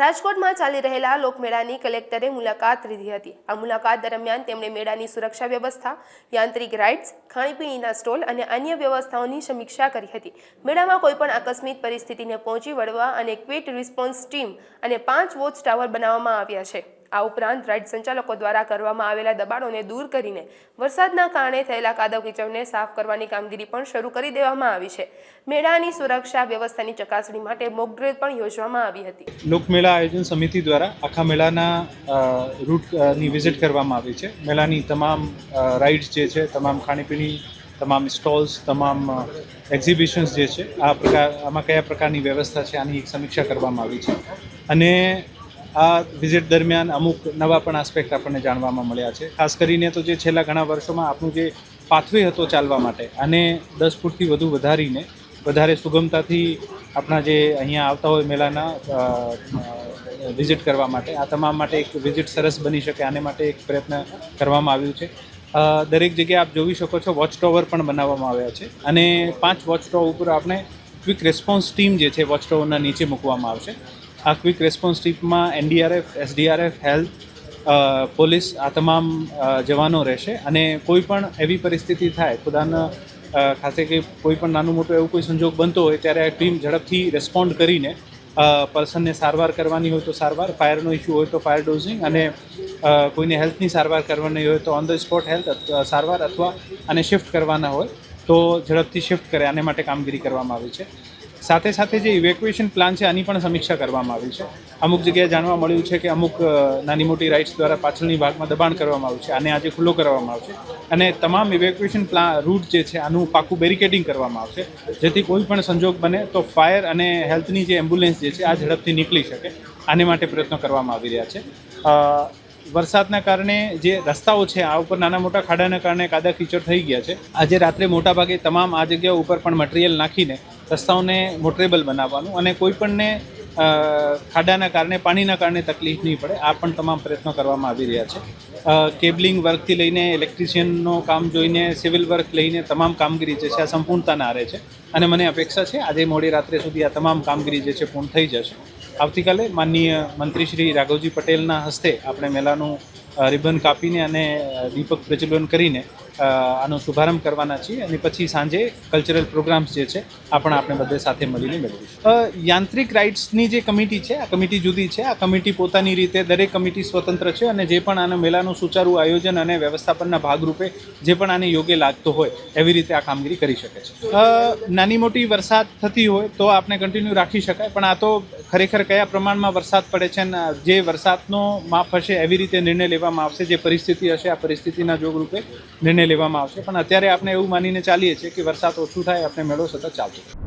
રાજકોટમાં ચાલી રહેલા લોકમેળાની કલેક્ટરે મુલાકાત લીધી હતી. આ મુલાકાત દરમિયાન તેમણે મેળાની સુરક્ષા વ્યવસ્થા, યાંત્રિક રાઇડ્સ, ખાણીપીણીના સ્ટોલ અને અન્ય વ્યવસ્થાઓની સમીક્ષા કરી હતી. મેળામાં કોઈપણ આકસ્મિક પરિસ્થિતિને પહોંચી વળવા અને ક્વિક રિસ્પોન્સ ટીમ અને પાંચ વોચ ટાવર બનાવવામાં આવ્યા છે. આ ઉપરાંત રાઇડ સંચાલકો દ્વારા કરવામાં આવેલા દબાણોને દૂર કરીને વરસાદના કારણે થયેલા કાદવ કિચડને સાફ કરવાની કામગીરી પણ શરૂ કરી દેવામાં આવી છે. મેળાની સુરક્ષા વ્યવસ્થાની ચકાસણી માટે મોકડ્રીલ પણ યોજવામાં આવી હતી. લોકમેળા આયોજન સમિતિ દ્વારા આખા મેળાના રૂટની વિઝિટ કરવામાં આવી છે. મેળાની તમામ રાઇડ્સ જે છે, તમામ ખાણીપીણી, તમામ સ્ટોલ્સ, તમામ એક્ઝિબિશન્સ જે છે, આ પ્રકાર, આમાં કયા પ્રકારની વ્યવસ્થા છે, આની એક સમીક્ષા કરવામાં આવી છે. અને આ વિઝિટ દરમિયાન અમુક નવા પણ આસ્પેક્ટ આપણને જાણવામાં મળ્યા છે. ખાસ કરીને તો જે છેલ્લા ઘણા વર્ષોમાં આપણું જે પાથવે હતો ચાલવા માટે, અને દસ ફૂટથી વધુ વધારીને, વધારે સુગમતાથી આપણા જે અહીંયા આવતા હોય મેળાના વિઝિટ કરવા માટે, આ તમામ માટે એક વિઝિટ સરસ બની શકે, આને માટે એક પ્રયત્ન કરવામાં આવ્યું છે. દરેક જગ્યાએ આપ જોઈ શકો છો વોચ ટાવર પણ બનાવવામાં આવ્યા છે, અને પાંચ વોચ ટાવર ઉપર આપણે ક્વિક રેસ્પોન્સ ટીમ જે છે વોચ ટાવરના નીચે મૂકવામાં આવશે. આ ક્વિક રેસ્પોન્સ ટીમમાં એનડીઆરએફ એસડીઆરએફ હેલ્થ પોલીસ આ તમામ જવાનો રહેશે. અને કોઈ પણ એવી પરિસ્થિતિ થાય, ખુદાના ખાસે કે કોઈ પણ નાનું મોટું એવું કોઈ સંજોગ બનતો હોય, ત્યારે આ ટીમ ઝડપથી રેસ્પોન્ડ કરીને પર્સનને સારવાર કરવાની હોય તો સારવાર ફાયરનો ઇસ્યુ હોય તો ફાયર ડોઝિંગ અને કોઈને હેલ્થની સારવાર કરવાની હોય તો ઓન ધ સ્પોટ હેલ્થ સારવાર અથવા આને શિફ્ટ કરવાના હોય, તો ઝડપથી શિફ્ટ કરે, આને માટે કામગીરી કરવામાં આવી છે. સાથે સાથે જે ઇવેક્યુએશન પ્લાન છે, આની પણ સમીક્ષા કરવામાં આવી છે. અમુક જગ્યાએ જાણવા મળ્યું છે કે અમુક નાની મોટી રાઇડ્સ દ્વારા પાછળની ભાગમાં દબાણ કરવામાં આવ્યું છે, આને આજે ખુલ્લો કરવામાં આવશે અને તમામ ઇવેક્યુએશન પ્લાન રૂટ જે છે, આનું પાકું બેરિકેડિંગ કરવામાં આવશે. જેથી કોઈ પણ સંજોગ બને તો ફાયર અને હેલ્થની જે એમ્બ્યુલન્સ જે છે, આ ઝડપથી નીકળી શકે. આને માટે પ્રયત્નો કરવામાં આવી રહ્યા છે. વરસાદના કારણે જે રસ્તાઓ છે, આ ઉપર નાના મોટા ખાડાના કારણે કાદા કીચડ થઈ ગયા છે. આજે રાત્રે મોટાભાગે તમામ આ જગ્યાઓ ઉપર પણ મટીરિયલ નાખીને રસ્તાઓને મોટરેબલ બનાવવાનું અને કોઈપણને ખાડાના કારણે, પાણીના કારણે તકલીફ નહીં પડે. આ પણ તમામ પ્રયત્નો કરવામાં આવી રહ્યા છે. કેબલિંગ વર્કથી લઈને ઇલેક્ટ્રિશિયનનો કામ જોઈને સિવિલ વર્ક લઈને તમામ કામગીરી જે છે, આ સંપૂર્ણતાના આરે છે. અને મને અપેક્ષા છે, આજે મોડી રાત્રે સુધી આ તમામ કામગીરી જે છે, પૂર્ણ થઈ જશે. આવતીકાલે માનનીય મંત્રી શ્રી રાઘવજી પટેલના હસ્તે આપણે મેળાનું રિબન કાપીને અને દીપક પ્રજ્વલન કરીને આનો શુભારંભ કરવાના છીએ અને પછી સાંજે કલ્ચરલ પ્રોગ્રામ્સ જે છે, આ પણ આપણે બધે સાથે મળીને મેળવીશું યાંત્રિક રાઇટ્સની જે કમિટી છે, આ કમિટી જુદી છે, આ કમિટી પોતાની રીતે દરેક કમિટી સ્વતંત્ર છે અને જે પણ આના મેળાનું સુચારું આયોજન અને વ્યવસ્થાપનના ભાગરૂપે જે પણ આને યોગ્ય લાગતો હોય એવી રીતે આ કામગીરી કરી શકે છે. નાની મોટી વરસાદ થતી હોય તો આપણે કન્ટિન્યુ રાખી શકાય, પણ આ તો ખરેખર કયા પ્રમાણમાં વરસાદ પડે છે અને જે વરસાદનો માપ હશે એવી રીતે નિર્ણય લેવામાં આવશે, જે પરિસ્થિતિ હશે, આ પરિસ્થિતિના જોગરૂપે નિર્ણય લેવામાં આવશે પણ અત્યારે આપણે એવું માનીને ચાલીએ છીએ કે વરસાદ ઓછું થાય, આપણે મેળો સતત ચાલતો.